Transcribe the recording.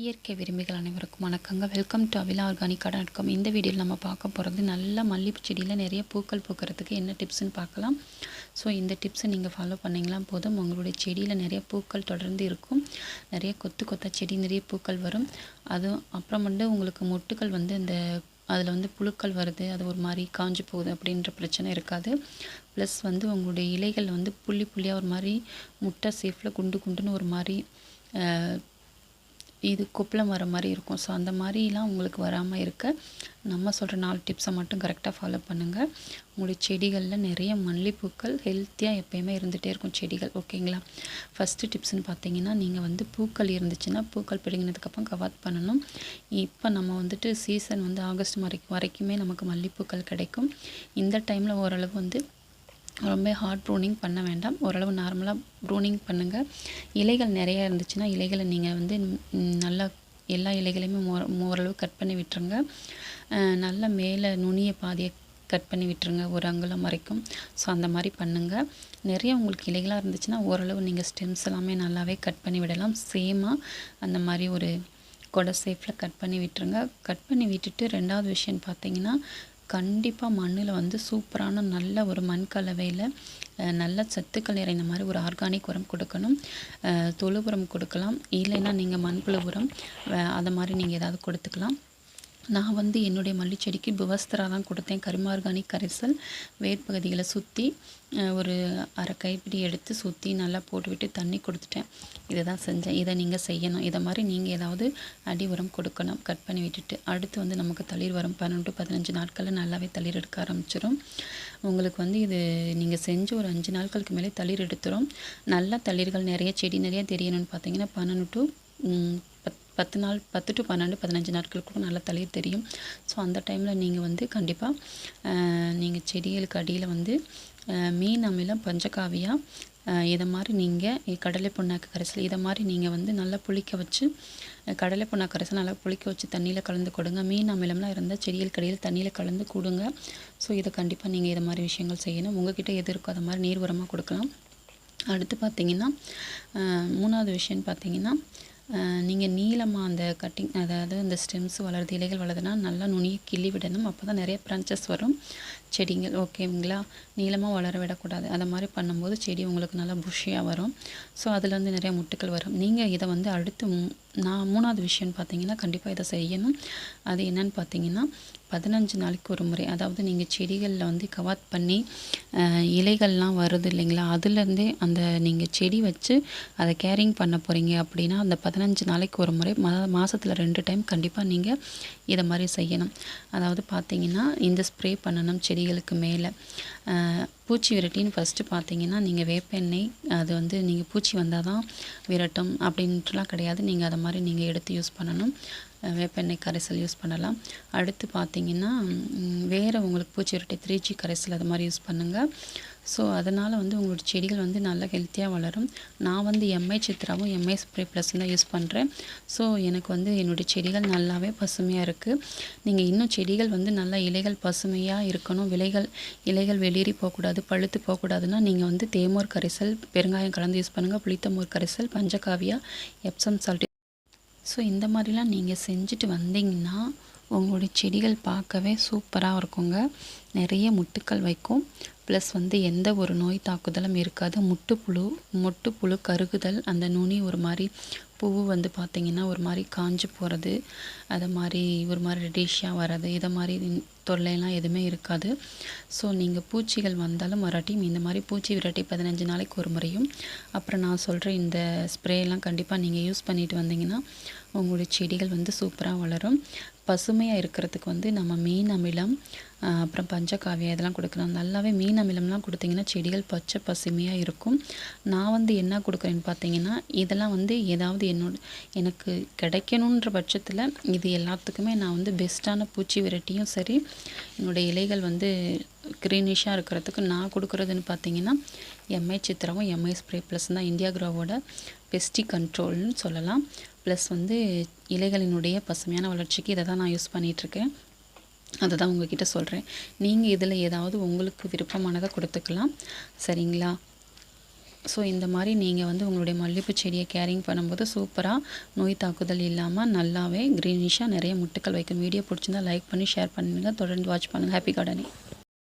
இயற்கை விரும்பிகள் அனைவருக்கும் வணக்கங்க. Welcome to Avila organic dot இந்த வீடியோவில் நம்ம பார்க்க போகிறது நல்ல மல்லிப்பூ செடியில் நிறைய பூக்கள் பூக்கிறதுக்கு என்ன டிப்ஸ்னு பார்க்கலாம். ஸோ இந்த டிப்ஸை நீங்கள் ஃபாலோ பண்ணிங்களா போதும். உங்களுடைய செடியில் நிறைய பூக்கள் தொடர்ந்து இருக்கும். நிறைய கொத்து கொத்தா செடி நிறைய பூக்கள் வரும். அதுவும் அப்புறம் வந்து உங்களுக்கு மொட்டுக்கள் வந்து இந்த அதில் வந்து புழுக்கள் வருது. அது ஒரு மாதிரி காஞ்சு போகுது அப்படின்ற பிரச்சனை இருக்காது. ப்ளஸ் வந்து உங்களுடைய இலைகள் வந்து புள்ளி புள்ளியாக ஒரு மாதிரி முட்டை சேஃபில் குண்டு குண்டுன்னு ஒரு மாதிரி இது கொப்பளம் வர மாதிரி இருக்கும். ஸோ அந்த மாதிரிலாம் உங்களுக்கு வராமல் இருக்க. நம்ம சொல்கிற நாலு டிப்ஸை மட்டும் கரெக்டாக ஃபாலோ பண்ணுங்கள் உங்களுடைய செடிகளில் நிறைய மல்லிப்பூக்கள் ஹெல்த்தியாக எப்போயுமே இருந்துகிட்டே இருக்கும் செடிகள். ஓகேங்களா ஃபஸ்ட்டு டிப்ஸ்னு பார்த்தீங்கன்னா நீங்கள் வந்து பூக்கள் இருந்துச்சுன்னா பூக்கள் பிடுங்கினதுக்கப்புறம் கவாத் பண்ணணும். இப்போ நம்ம வந்துட்டு சீசன் வந்து ஆகஸ்ட் வரைக்கும் வரைக்குமே நமக்கு மல்லிப்பூக்கள் கிடைக்கும். இந்த டைமில் ஓரளவு வந்து ரொம்ப ஹார்ட் ப்ரூனிங் பண்ண வேண்டாம். ஓரளவு நார்மலாக ப்ரூனிங் பண்ணுங்கள் இலைகள் நிறையா இருந்துச்சுன்னா இலைகளை நீங்கள் வந்து நல்லா எல்லா இலைகளையுமே மோ- ஓரளவு கட் பண்ணி விட்டுருங்க. நல்லா மேலே நுனியை பாதியை கட் பண்ணி விட்டுருங்க. ஒரு அங்குலம் வரைக்கும். ஸோ அந்த மாதிரி பண்ணுங்கள் நிறைய உங்களுக்கு இலைகளாக இருந்துச்சுன்னா ஓரளவு நீங்கள் ஸ்டெம்ஸ் எல்லாமே நல்லாவே கட் பண்ணி விடலாம். சேமாக அந்த மாதிரி ஒரு கொடை சேஃபில் கட் பண்ணி விட்டுருங்க. கட் பண்ணி விட்டுட்டு ரெண்டாவது விஷயம் பார்த்தீங்கன்னா கண்டிப்பாக மண்ணில் வந்து சூப்பரான நல்ல ஒரு மண் கலவையில் நல்ல சத்துக்கள் நிறைந்த மாதிரி ஒரு ஆர்கானிக் உரம் கொடுக்கணும். தொழு உரம் கொடுக்கலாம். இல்லைன்னா நீங்கள் மண்புழு உரம் அதை மாதிரி நீங்கள் ஏதாவது கொடுத்துக்கலாம். நான் வந்து என்னுடைய மல்லிச்செடிக்கு புவஸ்தரா தான் கொடுத்தேன். கரிமார்கானிக் கரைசல் வேர்பகுதிகளை சுற்றி ஒரு அரை கைப்பிடி எடுத்து சுற்றி நல்லா போட்டுவிட்டு தண்ணி கொடுத்துட்டேன். இதை தான் செஞ்சேன். இதை நீங்கள் செய்யணும். இதை மாதிரி நீங்கள் ஏதாவது அடி உரம் கொடுக்கணும். கட் பண்ணி விட்டுட்டு அடுத்து வந்து நமக்கு தளிர் வரும். பன்னெண்டு பதினஞ்சு நாட்களில் நல்லாவே தளிர் எடுக்க ஆரம்பிச்சிடும் உங்களுக்கு வந்து இது நீங்கள் செஞ்சு ஒரு அஞ்சு நாட்களுக்கு மேலே தளிர் எடுத்துரும். நல்லா தளிர்கள் நிறைய செடி நிறைய தெரியணும்னு பார்த்தீங்கன்னா பன்னெண்டு டு பத்து நாள் பத்து டு பன்னெண்டு பதினஞ்சு நாட்களுக்குள்ள நல்லா தளிர் தெரியும். ஸோ அந்த டைமில் நீங்கள் வந்து கண்டிப்பாக நீங்கள் செடிகளுக்கு அடியில் வந்து மீன் அமிலம் பஞ்சகாவியா இதை மாதிரி நீங்கள் கடலை புண்ணாக்கு கரைசல் இதை மாதிரி நீங்கள் வந்து நல்லா புளிக்க வச்சு கடலை புண்ணாக்கு கரைசல் நல்லா புளிக்க வச்சு தண்ணியில் கலந்து கொடுங்க. மீன் அமிலம்லாம் இருந்தால் செடிகளுக்கு அடியில் தண்ணியில் கலந்து கொடுங்க. ஸோ இதை கண்டிப்பாக நீங்கள் இதை மாதிரி விஷயங்கள் செய்யணும். உங்ககிட்ட எது இருக்கோ அதை மாதிரி நீர் உரமாக கொடுக்கலாம். அடுத்து பார்த்தீங்கன்னா மூணாவது விஷயம்னு பார்த்தீங்கன்னா நீங்கள் நீளமாக அந்த கட்டிங் அதாவது அந்த ஸ்டெம்ஸ் வளருது இலைகள் வளருதுன்னா நல்லா நுனியை கிள்ளி விடணும். அப்போ தான் நிறைய பிரான்ச்சஸ் வரும். செடிங்கள் ஓகேங்களா நீளமாக வளர விடக்கூடாது. அதை மாதிரி பண்ணும்போது செடி உங்களுக்கு நல்லா புஷியாக வரும். ஸோ அதுலேருந்து நிறைய முட்டுக்கள் வரும். நீங்கள் இதை வந்து அடுத்து நான் மூணாவது விஷயம்னு பார்த்தீங்கன்னா கண்டிப்பாக இதை செய்யணும். அது என்னன்னு பார்த்தீங்கன்னா பதினஞ்சு நாளைக்கு ஒரு முறை அதாவது நீங்கள் செடிகளில் வந்து கவாத் பண்ணி இலைகள்லாம் வருது இல்லைங்களா? அதுலேருந்தே அந்த நீங்கள் செடி வச்சு அதை கேரிங் பண்ண போகிறீங்க அப்படின்னா அந்த பதினஞ்சு நாளைக்கு ஒரு முறை மா மாதத்தில் ரெண்டு டைம் கண்டிப்பாக நீங்கள் இதை மாதிரி செய்யணும். அதாவது பார்த்தீங்கன்னா இந்த ஸ்ப்ரே பண்ணணும் செடிகளுக்கு மேலே. பூச்சி விரட்டின்னு ஃபஸ்ட்டு பார்த்தீங்கன்னா நீங்கள் வேப்பெண்ணெய் அது வந்து நீங்கள் பூச்சி வந்தால் தான் விரட்டும் அப்படின்ட்டுலாம் கிடையாது. நீங்கள் அதை மாதிரி நீங்கள் எடுத்து யூஸ் பண்ணணும். வேப்பெண்ணெய் கரைசல் யூஸ் பண்ணலாம். அடுத்து பார்த்தீங்கன்னா வேறு உங்களுக்கு பூச்சி விரட்டி த்ரீ ஜி கரைசல் அது மாதிரி யூஸ் பண்ணுங்கள் ஸோ அதனால் வந்து உங்களோட செடிகள் வந்து நல்லா ஹெல்த்தியாக வளரும். நான் வந்து எம்ஐ சித்ராவும் எம்ஐ ஸ்ப்ரே ப்ளஸ் தான் யூஸ் பண்ணுறேன் ஸோ எனக்கு வந்து என்னுடைய செடிகள் நல்லாவே பசுமையாக இருக்குது நீங்கள் இன்னும் செடிகள் வந்து நல்லா இலைகள் பசுமையாக இருக்கணும். விலைகள் இலைகள் வெளியேறி போகக்கூடாது பழுத்து போகக்கூடாதுன்னா நீங்கள் வந்து தேமோர் கரைசல் பெருங்காயம் கலந்து யூஸ் பண்ணுங்கள் புளித்தமோர் கரைசல் பஞ்சகாவியா எப்சம் சால்ட் ஸோ இந்த மாதிரிலாம் நீங்கள் செஞ்சுட்டு வந்தீங்கன்னா உங்களுடைய செடிகள் பார்க்கவே சூப்பராக இருக்குங்க. நிறைய முட்டுக்கள் வைக்கும். ப்ளஸ் வந்து எந்த ஒரு நோய் தாக்குதலும் இருக்காது. முட்டுப்புழு முட்டுப்புழு கருகுதல் அந்த நுனி ஒரு மாதிரி பூவு வந்து பார்த்திங்கன்னா ஒரு மாதிரி காஞ்சு போகிறது அதை மாதிரி ஒரு மாதிரி ரெடிஷியாக வர்றது இதை மாதிரி தொல்லையெல்லாம் எதுவுமே இருக்காது. ஸோ நீங்கள் பூச்சிகள் வந்தாலும் வராட்டியும் இந்த மாதிரி பூச்சி விரட்டி பதினஞ்சு நாளைக்கு ஒரு முறையும். அப்புறம் நான் சொல்கிற இந்த ஸ்ப்ரேலாம் கண்டிப்பாக நீங்கள் யூஸ் பண்ணிட்டு வந்தீங்கன்னா உங்களுடைய செடிகள் வந்து சூப்பராக வளரும். பசுமையாக இருக்கிறதுக்கு வந்து நம்ம மீன் அமிலம் அப்புறம் பஞ்சகாவியம் இதெல்லாம் கொடுக்கணும் நல்லாவே மீன் அமிலம்லாம் கொடுத்தீங்கன்னா செடிகள் பச்சை பசுமையாக இருக்கும். நான் வந்து என்ன கொடுக்குறேன்னு பார்த்தீங்கன்னா இதெல்லாம் வந்து ஏதாவது என்னோட எனக்கு கிடைக்கணுன்ற பட்சத்தில் இது எல்லாத்துக்குமே நான் வந்து பெஸ்ட்டான பூச்சி விரட்டியும் சரி என்னுடைய இலைகள் வந்து க்ரீனிஷாக இருக்கிறதுக்கு நான் கொடுக்குறதுன்னு பார்த்தீங்கன்னா எம்ஐ சித்திரமும் எம்ஐ ஸ்ப்ரே ப்ளஸ் தான் இந்தியா க்ரோவோட பெஸ்டி கண்ட்ரோல்னு சொல்லலாம். ப்ளஸ் வந்து இலைகளினுடைய பசுமையான வளர்ச்சிக்கு இதை தான் நான் யூஸ் பண்ணிகிட்ருக்கேன் அதை தான் உங்ககிட்ட சொல்கிறேன் நீங்கள் இதில் ஏதாவது உங்களுக்கு விருப்பமானதை கொடுத்துக்கலாம். சரிங்களா? ஸோ இந்த மாதிரி நீங்கள் வந்து உங்களுடைய மல்லிகைப்பூ செடியை கேரிங் பண்ணும்போது சூப்பராக நோய் தாக்குதல் இல்லாமல் நல்லாவே க்ரீனிஷாக நிறைய முட்டுக்கள் வைக்கும் வீடியோ பிடிச்சிருந்தா லைக் பண்ணி ஷேர் பண்ணுங்கள் தொடர்ந்து வாட்ச் பண்ணுங்கள் ஹாப்பி கார்டனிங்